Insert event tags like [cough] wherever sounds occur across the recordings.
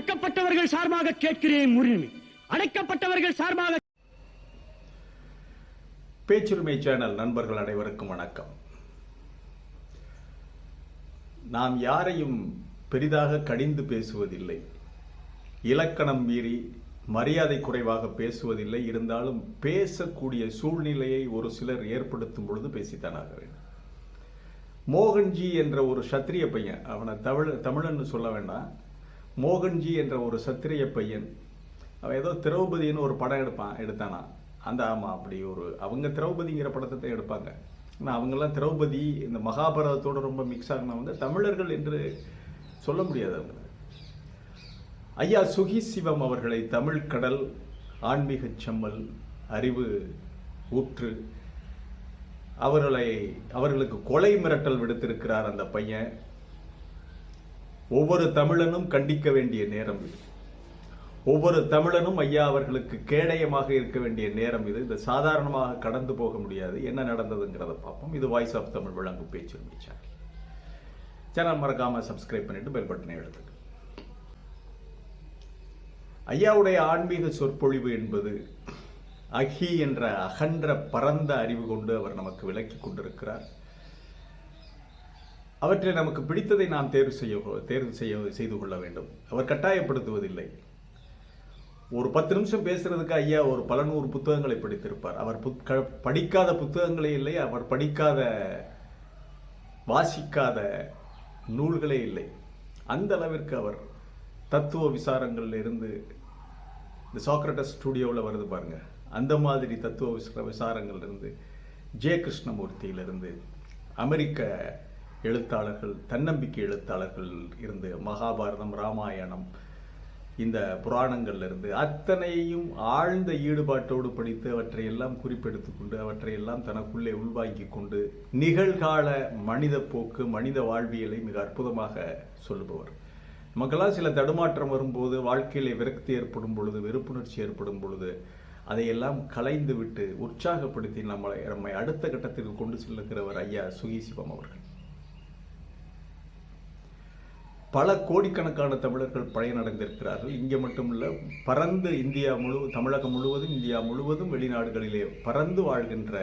ஒடுக்கப்பட்டவர்கள் சார்பாக கேட்கிறேன் உரிமை அடைக்கப்பட்டவர்கள் சார்பாக பேச்சுரிமை சேனல் நண்பர்கள் அனைவருக்கும் வணக்கம். நாம் யாரையும் பெரிதாக கடிந்து பேசுவதில்லை. இலக்கணம் மீறி மரியாதை குறைவாக பேசுவதில்லை. இருந்தாலும் பேசக்கூடிய சூழ்நிலையை ஒரு சிலர் ஏற்படுத்தும் பொழுது பேசித்தானாக வேண்டும். மோகன்ஜி என்ற ஒரு சத்திரிய பையன் அவனை தமிழ் தமிழன்னு சொல்ல வேண்டாம். மோகன்ஜி என்ற ஒரு சத்திரிய பையன். அவன் ஏதோ திரௌபதின்னு ஒரு படம் எடுப்பான் எடுத்தானா? அந்த ஆமாம் அப்படி ஒரு அவங்க திரௌபதிங்கிற படத்தை தான் எடுப்பாங்க. ஆனால் அவங்கெல்லாம் திரௌபதி இந்த மகாபாரதத்தோடு ரொம்ப மிக்ஸ் ஆகினவங்க தமிழர்கள் என்று சொல்ல முடியாது அவங்க ஐயா சுகி சிவம் அவர்களை தமிழ் கடல் ஆன்மீகச் செம்மல் அறிவு ஊற்று. அவர்களை அவர்களுக்கு கொலை மிரட்டல் விடுத்திருக்கிறார் அந்த பையன். ஒவ்வொரு தமிழனும் கண்டிக்க வேண்டிய நேரம் இது. ஒவ்வொரு தமிழனும் ஐயா அவர்களுக்கு கேடயமாக இருக்க வேண்டிய நேரம் இது. இது சாதாரணமாக கடந்து போக முடியாது. என்ன நடந்ததுங்கிறத பார்ப்போம். இது வாய்ஸ் ஆஃப் தமிழ் வழங்கும் பேச்சு முடிச்சார் சேனல் மறக்காமல் சப்ஸ்கிரைப் பண்ணிட்டு பெல் பட்டனை எடுத்துக்க ஐயாவுடைய ஆன்மீக சொற்பொழிவு என்பது அகி என்ற அகன்ற பரந்த அறிவு கொண்டு அவர் நமக்கு விளக்கி கொண்டிருக்கிறார். அவற்றை நமக்கு பிடித்ததை நாம் தேர்வு செய்ய தேர்வு செய்ய செய்து கொள்ள வேண்டும். அவர் கட்டாயப்படுத்துவதில்லை. ஒரு பத்து நிமிஷம் பேசுறதுக்கு ஐயா ஒரு பல நூறு புத்தகங்களை படித்திருப்பார். அவர் படிக்காத புத்தகங்களே இல்லை அவர் படிக்காத வாசிக்காத நூல்களே இல்லை. அந்த அளவிற்கு அவர் தத்துவ விசாரங்கள்ல இருந்து இந்த சாக்ரட்டஸ் ஸ்டுடியோவில் வருது பாருங்க. அந்த மாதிரி தத்துவ விசார விசாரங்கள்லேருந்து ஜே கிருஷ்ணமூர்த்தியிலிருந்து அமெரிக்க எழுத்தாளர்கள் தன்னம்பிக்கை எழுத்தாளர்கள் இருந்து மகாபாரதம் ராமாயணம் இந்த புராணங்கள்ல இருந்து அத்தனையும் ஆழ்ந்த ஈடுபாட்டோடு படித்து அவற்றையெல்லாம் குறிப்பெடுத்து கொண்டு அவற்றையெல்லாம் தனக்குள்ளே உள்வாங்கி கொண்டு நிகழ்கால மனித போக்கு மனித வாழ்வியலை மிக அற்புதமாக சொல்லுபவர். நமக்கெல்லாம் சில தடுமாற்றம் வரும்போது வாழ்க்கையில விரக்தி ஏற்படும் பொழுது வெறுப்புணர்ச்சி ஏற்படும் பொழுது அதையெல்லாம் கலைந்து விட்டு உற்சாகப்படுத்தி நம்மளை நம்மை அடுத்த கட்டத்திற்கு கொண்டு செல்லுகிறவர் ஐயா சுகி சிவம் அவர்கள். பல கோடிக்கணக்கான தமிழர்கள் பயனடைந்திருக்கிறார்கள். இங்கே மட்டுமல்ல பறந்து இந்தியா முழு தமிழகம் முழுவதும் இந்தியா முழுவதும் வெளிநாடுகளிலே பறந்து வாழ்கின்ற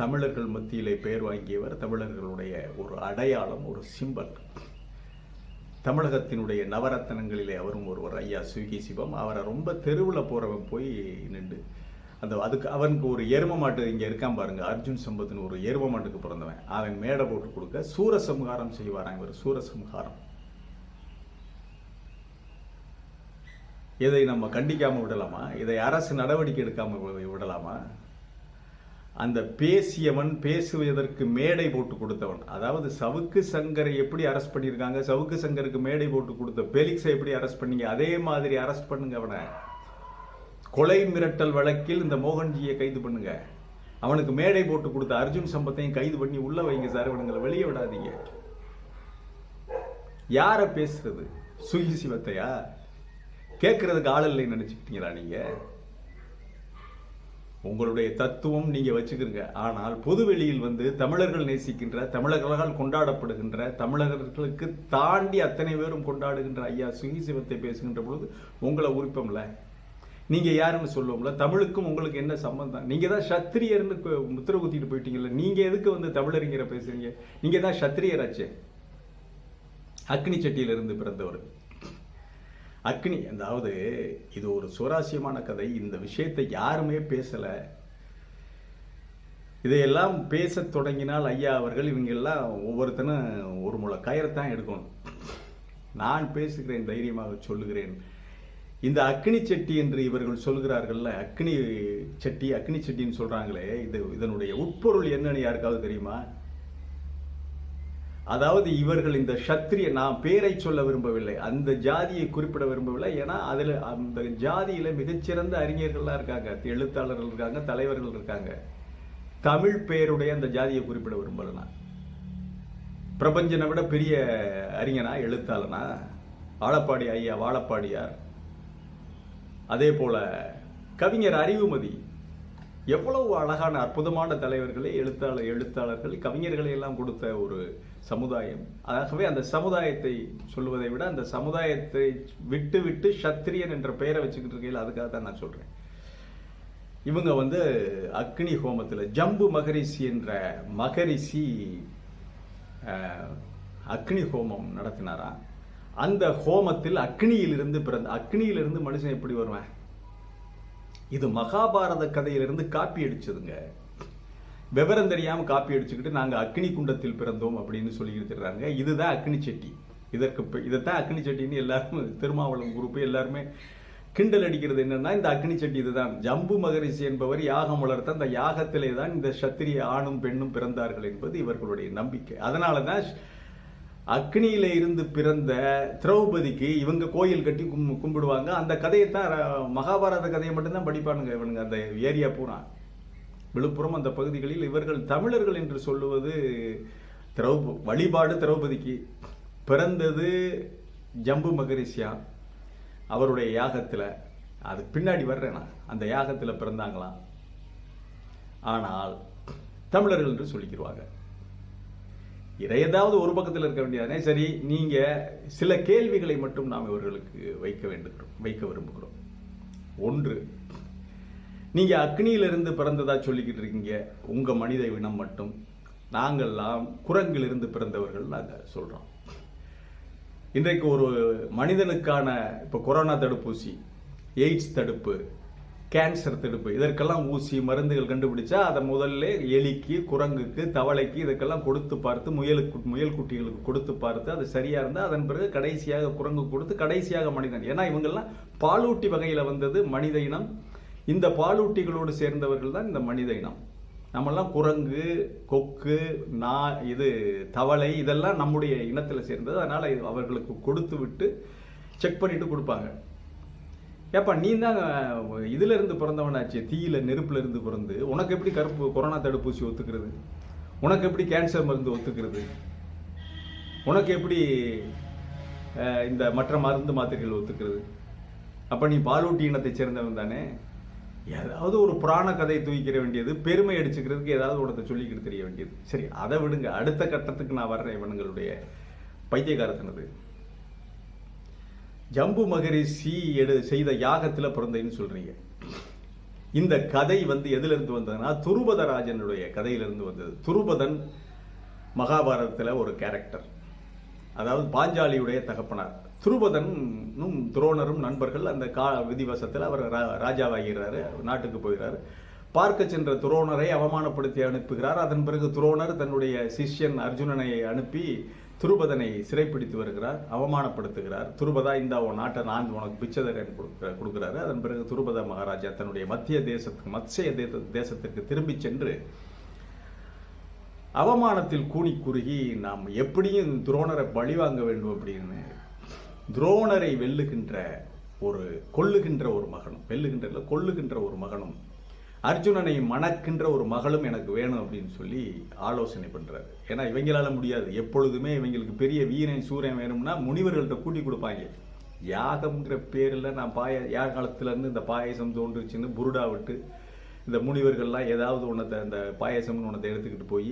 தமிழர்கள் மத்தியிலே பெயர் வாங்கியவர் தமிழர்களுடைய ஒரு அடையாளம் ஒரு சிம்பல். தமிழகத்தினுடைய நவரத்தனங்களிலே அவரும் ஒருவர் ஐயா சுகி சிவம். அவரை ரொம்ப தெருவில் போகிறவன் போய் நின்று அந்த அதுக்கு அவனுக்கு ஒரு எரும மாட்டு இங்கே இருக்கான் பாருங்க அர்ஜுன் சம்பத்துன்னு ஒரு எரும மாட்டுக்கு பிறந்தவன். அவன் மேடை போட்டு கொடுக்க சூரசம்ஹாரம் செய்வாரான் இவர் சூரசம்ஹாரம். இதை நம்ம கண்டிக்காமல் விடலாமா? இதை அரசு நடவடிக்கை எடுக்காம விடலாமா? அந்த பேசியவன் பேசுவதற்கு மேடை போட்டு கொடுத்தவன் அதாவது சவுக்கு சங்கரை எப்படி அரெஸ்ட் பண்ணியிருக்காங்க சவுக்கு சங்கருக்கு மேடை போட்டு கொடுத்த பெலிக்ஸை எப்படி அரெஸ்ட் பண்ணீங்க அதே மாதிரி அரெஸ்ட் பண்ணுங்க அவனை. கொலை மிரட்டல் வழக்கில் இந்த மோகன்ஜியை கைது பண்ணுங்க. அவனுக்கு மேடை போட்டு கொடுத்த அர்ஜுன் சம்பத்தையும் கைது பண்ணி உள்ள வைங்க சார் இவனுங்களை வெளியே விடாதீங்க. யாரை பேசுறது? சுகி சிவத்தையா? கேட்கறதுக்கு ஆள் இல்லைன்னு நினைச்சுக்கிட்டீங்களா நீங்க? உங்களுடைய தத்துவம் நீங்க வச்சுக்கிறீங்க ஆனால் பொதுவெளியில் வந்து தமிழர்கள் நேசிக்கின்ற தமிழர்களால் கொண்டாடப்படுகின்ற தமிழர்களுக்கு தாண்டி அத்தனை பேரும் கொண்டாடுகின்ற ஐயா சுகி சிவத்தை பேசுகின்ற பொழுது உங்களை உரிப்பம்ல? நீங்க யாருன்னு சொல்லுவோம்ல? தமிழுக்கும் உங்களுக்கு என்ன சம்பந்தம்? நீங்க தான் சத்திரியர்னு முத்திரை குத்திட்டு போயிட்டீங்கல்ல? நீங்க எதுக்கு வந்து தமிழறிஞரை பேசுறீங்க? நீங்க தான் சத்திரியராச்சே. அக்னி சட்டியிலிருந்து பிறந்தவர் அக்னி அதாவது இது ஒரு சுவாரஸ்யமான கதை. இந்த விஷயத்தை யாருமே பேசலை. இதையெல்லாம் பேசத் தொடங்கினால் ஐயா அவர்கள் இவங்கெல்லாம் ஒவ்வொருத்தனும் ஒரு முளை கயிறைத்தான் எடுக்கணும். நான் பேசுகிறேன் தைரியமாக சொல்லுகிறேன். இந்த அக்னி சட்டி என்று இவர்கள் சொல்கிறார்கள்ல அக்னி சட்டி அக்னி சட்டின்னு சொல்கிறாங்களே இது இதனுடைய உட்பொருள் என்னன்னு யாருக்காவது தெரியுமா? அதாவது இவர்கள் இந்த சத்திரிய நான் பேரை சொல்ல விரும்பவில்லை. அந்த ஜாதியை குறிப்பிட விரும்பவில்லை. ஏன்னா அதில் அந்த ஜாதியில் மிகச்சிறந்த அறிஞர்கள்லாம் இருக்காங்க. எழுத்தாளர்கள் இருக்காங்க தலைவர்கள் இருக்காங்க. தமிழ் பெயருடைய அந்த ஜாதியை குறிப்பிட விரும்பலனா பிரபஞ்சனை விட பெரிய அறிஞனா எழுத்தாளனா? வாழப்பாடி ஐயா வாழப்பாடியார். அதே போல கவிஞர் அறிவுமதி. எவ்வளவு அழகான அற்புதமான தலைவர்களை எழுத்தாளர் எழுத்தாளர்கள் கவிஞர்களை எல்லாம் கொடுத்த ஒரு சமுதாயம். ஆகவே அந்த சமுதாயத்தை சொல்வதை விட அந்த சமுதாயத்தை விட்டு விட்டு சத்திரியன் என்ற பெயரை வச்சுக்கிட்டு இருக்கையில் அதுக்காக தான் நான் சொல்கிறேன் இவங்க வந்து அக்னி ஹோமத்தில் ஜம்பு மகரிஷி என்ற மகரிஷி அக்னி ஹோமம் நடத்தினாரா? அந்த ஹோமத்தில் அக்னியிலிருந்து பிறந்த அக்னியிலிருந்து மனுஷன் எப்படி வருவேன்? இது மகாபாரத கதையிலிருந்து காப்பி அடிச்சதுங்க. விவரம் தெரியாமல் காப்பி அடிச்சுக்கிட்டு நாங்கள் அக்னி குண்டத்தில் பிறந்தோம் அப்படின்னு சொல்லிக்கிட்டு எடுத்துடுறாங்க. இதுதான் அக்னி செட்டி. இதற்கு இப்போ இதைத்தான் அக்னி செட்டின்னு எல்லாரும் [laughs] திருமாவளம் குரூப் எல்லாருமே கிண்டல் அடிக்கிறது என்னன்னா இந்த அக்னி செட்டி இதுதான். ஜம்பு மகரிஷி என்பவர் யாகம் வளர்த்த அந்த யாகத்திலே தான் இந்த சத்திரிய ஆணும் பெண்ணும் பிறந்தார்கள் என்பது இவர்களுடைய நம்பிக்கை. அதனால தான் அக்னியில இருந்து பிறந்த திரௌபதிக்கு இவங்க கோயில் கட்டி கும் கும்பிடுவாங்க. அந்த கதையை தான் மகாபாரத கதையை மட்டும்தான் படிப்பானுங்க இவனுங்க. அந்த ஏரியா பூரா. விழுப்புரம் அந்த பகுதிகளில் இவர்கள் தமிழர்கள் என்று சொல்லுவது திரௌப வழிபாடு திரௌபதிக்கு பிறந்தது ஜம்பு மகரிஷியா. அவருடைய யாகத்தில் அது பின்னாடி வர்றேனா அந்த யாகத்தில் பிறந்தாங்களாம் ஆனால் தமிழர்கள் என்று சொல்லிக்கிடுவாங்க இதை ஏதாவது ஒரு பக்கத்தில் இருக்க வேண்டியதானே? சரி நீங்க சில கேள்விகளை மட்டும் நாம் இவர்களுக்கு வைக்க வேண்டுகிறோம் வைக்க விரும்புகிறோம். ஒன்று நீங்கள் அக்னியிலிருந்து பிறந்ததாக சொல்லிக்கிட்டு இருக்கீங்க. உங்கள் மனித இனம் மட்டும். நாங்கள்லாம் குரங்கிலிருந்து பிறந்தவர்கள் நாங்கள் சொல்கிறோம் இன்றைக்கு ஒரு மனிதனுக்கான இப்போ கொரோனா தடுப்பூசி எய்ட்ஸ் தடுப்பு கேன்சர் தடுப்பு இதற்கெல்லாம் ஊசி மருந்துகள் கண்டுபிடிச்சா அதை முதல்ல எலிக்கு குரங்குக்கு தவளைக்கு இதுக்கெல்லாம் கொடுத்து பார்த்து முயலுக்கு முயல் குட்டிகளுக்கு கொடுத்து பார்த்து அது சரியாக இருந்தால் அதன் பிறகு கடைசியாக குரங்கு கொடுத்து கடைசியாக மனிதன். ஏன்னா இவங்கெல்லாம் பாலூட்டி வகையில் வந்தது மனித இனம். இந்த பாலூட்டிகளோடு சேர்ந்தவர்கள் தான் இந்த மனித இனம். நம்மெல்லாம் குரங்கு கொக்கு நா இது தவளை இதெல்லாம் நம்முடைய இனத்தில் சேர்ந்தது. அதனால் இது அவர்களுக்கு கொடுத்து விட்டு செக் பண்ணிட்டு கொடுப்பாங்க. ஏப்பா நீ தான் இதிலிருந்து பிறந்தவனாச்சு தீயில நெருப்புல இருந்து பிறந்து. உனக்கு எப்படி கருப்பு கொரோனா தடுப்பூசி ஒத்துக்கிறது? உனக்கு எப்படி கேன்சர் மருந்து ஒத்துக்கிறது? உனக்கு எப்படி இந்த மற்ற மருந்து மாத்திரைகள் ஒத்துக்கிறது? அப்போ நீ பாலூட்டி இனத்தை சேர்ந்தவன் தானே? ஏதாவது ஒரு புராண கதை தூக்கிற வேண்டியது பெருமை அடிச்சுக்கிறதுக்கு ஏதாவது ஒன்றத்தை சொல்லிக்கிட்டு தெரிய வேண்டியது. சரி அதை விடுங்க. அடுத்த கட்டத்துக்கு நான் வர்றேன் இவனுங்களுடைய பைத்தியகாரத்தினது. ஜம்பு மகரிஷி எடு செய்த யாகத்தில் பிறந்தேன்னு சொல்கிறீங்க இந்த கதை வந்து எதுலேருந்து வந்ததுன்னா துருபதராஜனுடைய கதையிலிருந்து வந்தது. துருபதன் மகாபாரதத்தில் ஒரு கேரக்டர் அதாவது பாஞ்சாலியுடைய தகப்பனார். துருபதனும் துரோணரும் நண்பர்கள் அந்த கா விதிவசத்தில் அவர் ரா- ராஜாவாகிறாரு நாட்டுக்கு போகிறாரு பார்க்க சென்ற துரோணரை அவமானப்படுத்தி அனுப்புகிறார். அதன் பிறகு துரோணர் தன்னுடைய சிஷ்யன் அர்ஜுனனை அனுப்பி துருபதனை சிறைப்பிடித்து வருகிறார் அவமானப்படுத்துகிறார். துருபதா இந்த உன் நாட்டை நான் உனக்கு பிச்சதரன் கொடுக்க- கொடுக்கிறாரு. அதன் பிறகு துருபத மகாராஜா தன்னுடைய மத்திய தேசத்துக்கு மத்திய தேச- தேசத்திற்கு திரும்பி சென்று அவமானத்தில் கூனி குறுகி நாம் எப்படியும் துரோணரை பழிவாங்க வேண்டும் அப்படின்னு துரோணரை வெல்லுகின்ற ஒரு கொல்லுகின்ற ஒரு மகனும் வெல்லுகின்ற இல்ல, கொல்லுகின்ற ஒரு மகனும் அர்ஜுனனை மணக்கின்ற ஒரு மகளும் எனக்கு வேணும் அப்படின்னு சொல்லி ஆலோசனை பண்ணுறாரு ஏன்னா இவங்களால முடியாது. எப்பொழுதுமே இவங்களுக்கு பெரிய வீரன் சூரியன் வேணும்னா முனிவர்கள்ட்ட கூட்டி கொடுப்பாங்க. யாகம்ங்கிற பேரில் நான் பாய யாகாலத்துலேருந்து இந்த பாயசம் தோன்றுச்சுன்னு புருடா விட்டு இந்த முனிவர்கள்லாம் ஏதாவது ஒன்றத்தை அந்த பாயசம்னு ஒன்றத்தை எடுத்துக்கிட்டு போய்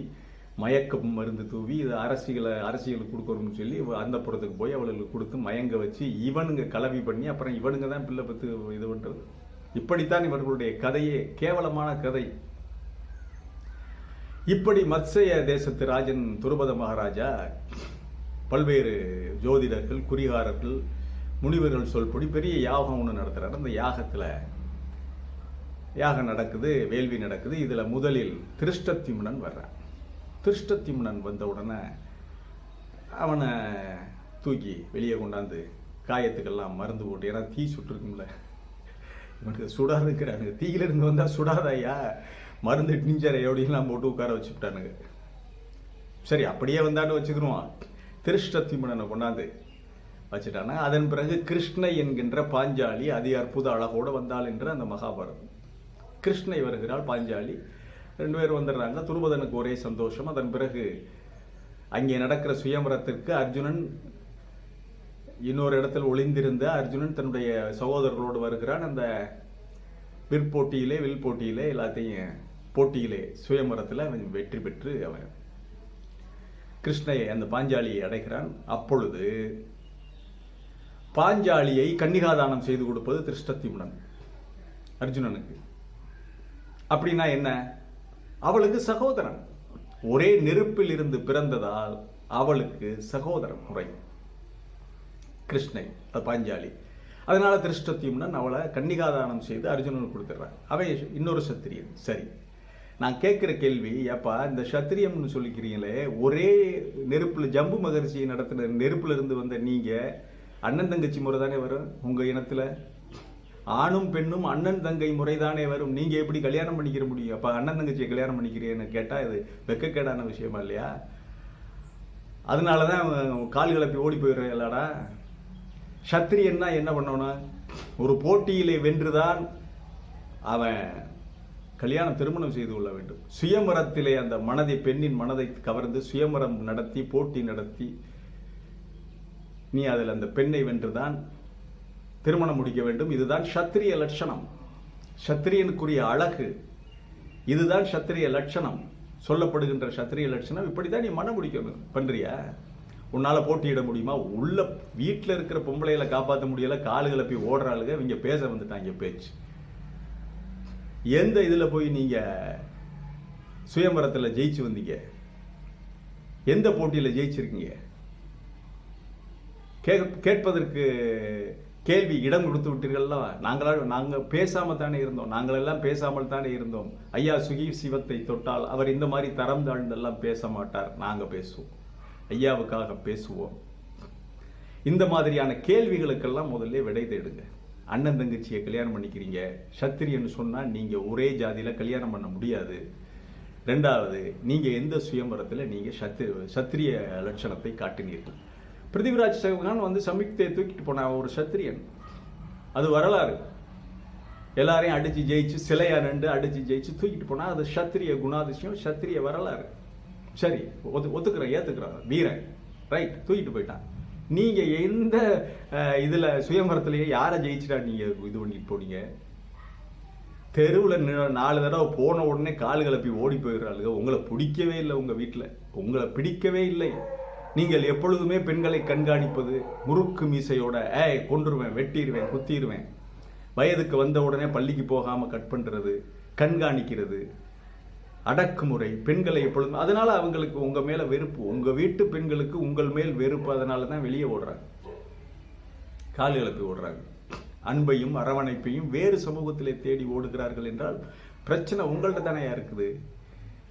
மயக்க மருந்து தூவி இது அரசியலை அரசியலுக்கு கொடுக்கணும்னு சொல்லி அந்த புறத்துக்கு போய் அவளுக்கு கொடுத்து மயங்க வச்சு இவனுங்க கலவி பண்ணி அப்புறம் இவனுங்க தான் பிள்ளை பத்து இது பண்றது. இப்படித்தான் இவர்களுடைய கதையே கேவலமான கதை. இப்படி மத்சய தேசத்து ராஜன் துருபத மகாராஜா பல்வேறு ஜோதிடர்கள் குறிகாரர்கள் முனிவர்கள் சொல்படி பெரிய யாகம் ஒன்று நடத்துகிறார் அந்த யாகத்தில் யாகம் நடக்குது வேள்வி நடக்குது. இதில் முதலில் திருஷ்டத்திமுடன் வர்றான். திருஷ்டத்திம்னன் வந்த உடனே அவனை தூக்கி வெளியே கொண்டாந்து காயத்துக்கெல்லாம் மருந்து போட்டு ஏன்னா தீ சுட்டுருக்கும்ல. இவனுக்கு சுடாதுங்கிறானுங்க தீயிலிருந்து வந்தால் சுடாதாயா மருந்து டிஞ்சரை எப்படிலாம் போட்டு உட்கார வச்சுக்கிட்டானுங்க சரி அப்படியே வந்தான்னு வச்சுக்கிறோம் திருஷ்டத்திமணனை கொண்டாந்து வச்சுட்டானா. அதன் பிறகு கிருஷ்ணை என்கின்ற பாஞ்சாலி அதி அற்புத அழகோடு வந்தாள் என்ற அந்த மகாபாரதம். கிருஷ்ணை வருகிறாள் பாஞ்சாலி. ரெண்டு பேரும் வந்துடுறாங்க. துருபதனுக்கு ஒரே சந்தோஷம். அதன் பிறகு அங்கே நடக்கிற சுயம்பரத்திற்கு அர்ஜுனன் இன்னொரு இடத்தில் ஒளிந்திருந்த அர்ஜுனன் தன்னுடைய சகோதரர்களோடு வருகிறான். அந்த விற்போட்டியிலே வில் போட்டியிலே எல்லாத்தையும் போட்டியிலே சுயமரத்தில் அவன் வெற்றி பெற்று அவன் கிருஷ்ணையை அந்த பாஞ்சாலியை அடைகிறான். அப்பொழுது பாஞ்சாலியை கன்னிகாதானம் செய்து கொடுப்பது திருஷ்டத்தியுடன் அர்ஜுனனுக்கு. அப்படின்னா என்ன? அவளுக்கு சகோதரன். ஒரே நெருப்பில் இருந்து பிறந்ததால் அவளுக்கு சகோதரன் முறை. கிருஷ்ணை அது பாஞ்சாலி. அதனால திருஷ்டத்யும்னன் அவளை கன்னிகாதானம் செய்து அர்ஜுனனுக்கு கொடுத்துட்றான் அவன் இன்னொரு சத்திரியன். சரி. நான் கேட்குற கேள்வி ஏப்பா இந்த சத்திரியம்னு சொல்லிக்கிறீங்களே ஒரே நெருப்பில் ஜம்பு மகரிஷியை நடத்தின நெருப்பில் இருந்து வந்த நீங்கள் அண்ணன் தங்கச்சி முறை தானே வரும் உங்கள் இனத்தில்? ஆணும் பெண்ணும் அண்ணன் தங்கை முறை தானே வரும். நீங்க எப்படி கல்யாணம் பண்ணிக்கிற முடியும்? அப்ப அண்ணன் தங்கச்சியை கல்யாணம் பண்ணிக்கிறேன்னு கேட்டா இது வெக்கக்கேடான விஷயமா இல்லையா? அதனாலதான் தான் கால் கிளப்பி ஓடி போயிடுறேன் இல்லடா சத்திரியன்னா என்ன பண்ணணும் ஒரு போட்டியிலே வென்றுதான் அவன் கல்யாணம் திருமணம் செய்து கொள்ள வேண்டும். சுயமரத்திலே அந்த மனதை பெண்ணின் மனதை கவர்ந்து சுயமரம் நடத்தி போட்டி நடத்தி நீ அதில் அந்த பெண்ணை வென்றுதான் திருமணம் முடிக்க வேண்டும். இதுதான் சத்திரிய லட்சணம். சத்திரியனுக்குரிய அழகு. இதுதான் சத்திரிய லட்சணம். சொல்லப்படுகின்ற சத்திரிய லட்சணம். இப்படி தான் நீ மனம் முடிக்கணும். பண்ணுறியா உன்னால் போட்டியிட முடியுமா? உள்ள வீட்டில் இருக்கிற பொம்பளைகளை காப்பாற்ற முடியல. காலுகளை போய் ஓடுற ஆளுங்க இவங்க பேச வந்துட்டாங்க பேச்சு. எந்த இதில் போய் நீங்கள் சுயம்பரத்தில் ஜெயிச்சு வந்தீங்க? எந்த போட்டியில் ஜெயிச்சிருக்கீங்க? கே- கேட்பதற்கு கேள்வி இடம் கொடுத்து விட்டீர்கள்ல நாங்களா நாங்கள் பேசாமல் தானே இருந்தோம். நாங்களெல்லாம் பேசாமல் தானே இருந்தோம். ஐயா சுகி சிவத்தை தொட்டால் அவர் இந்த மாதிரி தரம் தாழ்ந்தெல்லாம் பேச மாட்டார். நாங்கள் பேசுவோம். ஐயாவுக்காக பேசுவோம். இந்த மாதிரியான கேள்விகளுக்கெல்லாம் முதல்ல விடை தேடுங்க. அண்ணன் தங்கச்சியை கல்யாணம் பண்ணிக்கிறீங்க. சத்திரியன்னு சொன்னால் நீங்கள் ஒரே ஜாதியில கல்யாணம் பண்ண முடியாது. ரெண்டாவது நீங்கள் எந்த சுயம்பரத்தில் நீங்கள் சத்திர சத்திரிய லட்சணத்தை காட்டினீர்கள்? பிருத்திவிராஜ் சௌகான் வந்து சம்யுக்தையை தூக்கிட்டு போனான் ஒரு சத்திரியன். அது வரலாறு. எல்லாரையும் அடித்து ஜெயிச்சு சிலையா நண்டு அடித்து ஜெயிச்சு தூக்கிட்டு போனால் அது சத்திரிய குணாதிசயம் சத்திரிய வரலாறு. சரி ஒத்து ஒத்துக்கிறேன் ஏத்துக்கிறேன். வீரன். ரைட் தூக்கிட்டு போயிட்டான். நீங்கள் எந்த இதில் சுயமரத்துலேயே யாரை ஜெயிச்சுட்டா நீங்கள் இது பண்ணி போனீங்க? தெருவில் நாலு தடவை போன உடனே கால் கிளப்பி ஓடி போயிடுறாளுங்க. உங்களை பிடிக்கவே இல்லை உங்கள் வீட்டில். உங்களை பிடிக்கவே இல்லை. நீங்கள் எப்பொழுதுமே பெண்களை கண்காணிப்பது முறுக்கு மீசையோட ஏய் கொன்றுருவேன் வெட்டிடுவேன் குத்திடுவேன் வயதுக்கு வந்த உடனே பள்ளிக்கு போகாமல் கட் பண்ணுறது கண்காணிக்கிறது அடக்குமுறை பெண்களை எப்பொழுதும் அதனால் அவங்களுக்கு உங்கள் மேலே வெறுப்பு. உங்கள் வீட்டு பெண்களுக்கு உங்கள் மேல் வெறுப்பு அதனால தான் வெளியே ஓடுறாங்க. கால் கிளப்பி ஓடுறாங்க. அன்பையும் அரவணைப்பையும் வேறு சமூகத்திலே தேடி ஓடுகிறார்கள் என்றால் பிரச்சனை உங்கள்கிட்ட தானே இருக்குது?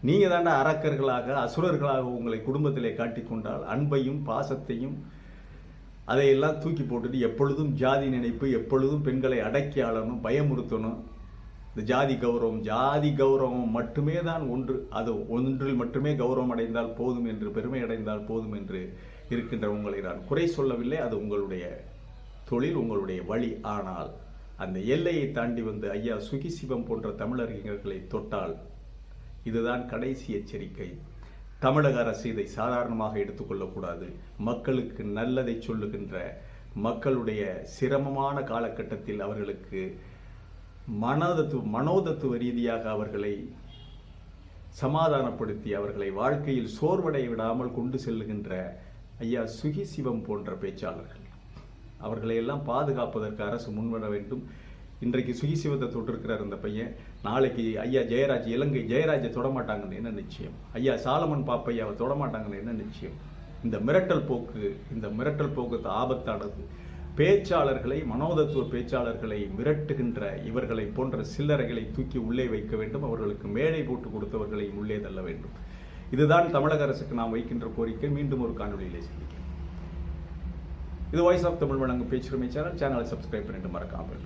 நீங்க தாண்டா அரக்கர்களாக அசுரர்களாக உங்களை குடும்பத்திலே காட்டிக்கொண்டால் அன்பையும் பாசத்தையும் அதையெல்லாம் தூக்கி போட்டுட்டு எப்பொழுதும் ஜாதி நினைப்பு எப்பொழுதும் பெண்களை அடக்கி ஆளணும் பயமுறுத்தணும். இந்த ஜாதி கௌரவம் ஜாதி கௌரவம் மட்டுமே தான் ஒன்று. அது ஒன்றில் மட்டுமே கௌரவம் அடைந்தால் போதும் என்று பெருமை அடைந்தால் போதும் என்று இருக்கின்ற உங்களை நான் குறை சொல்லவில்லை. அது உங்களுடைய தொழில் உங்களுடைய வழி. ஆனால் அந்த எல்லையை தாண்டி வந்து ஐயா சுகிசிவம் போன்ற தமிழறிஞர்களை தொட்டால் இதுதான் கடைசி எச்சரிக்கை. தமிழக அரசு இதை சாதாரணமாக எடுத்துக்கொள்ளக்கூடாது. மக்களுக்கு நல்லதை சொல்லுகின்ற மக்களுடைய சிரமமான காலகட்டத்தில் அவர்களுக்கு மனதத்துவ மனோதத்துவ ரீதியாக அவர்களை சமாதானப்படுத்தி அவர்களை வாழ்க்கையில் சோர்வடைய விடாமல் கொண்டு செல்லுகின்ற ஐயா சுகி சிவம் போன்ற பேச்சாளர்கள். அவர்களை எல்லாம் பாதுகாப்பதற்கு அரசு முன்வர வேண்டும். இன்றைக்கு சுகி சிவத்தை தொட்டிருக்கிறார் அந்த பையன். நாளைக்கு ஐயா ஜெயராஜ் இலங்கை ஜெயராஜை தொடமாட்டாங்கன்னு என்ன நிச்சயம்? ஐயா சாலமன் பாப்பையாவை தொடமாட்டாங்கன்னு என்ன நிச்சயம்? இந்த மிரட்டல் போக்கு இந்த மிரட்டல் போக்கு ஆபத்தானது. பேச்சாளர்களை மனோதத்துவ பேச்சாளர்களை மிரட்டுகின்ற இவர்களை போன்ற சில்லறைகளை தூக்கி உள்ளே வைக்க வேண்டும். அவர்களுக்கு மேடை போட்டு கொடுத்தவர்களை உள்ளே தள்ள வேண்டும். இதுதான் தமிழக அரசுக்கு நாம் வைக்கின்ற கோரிக்கை. மீண்டும் ஒரு காணொலியிலே சந்திக்கிறேன் இது வாய்ஸ் ஆஃப் தமிழ் வழங்கும் பேச்சுரிமை சேனல் சேனலை சப்ஸ்கிரைப் பண்ணிட்டு மறக்காமல்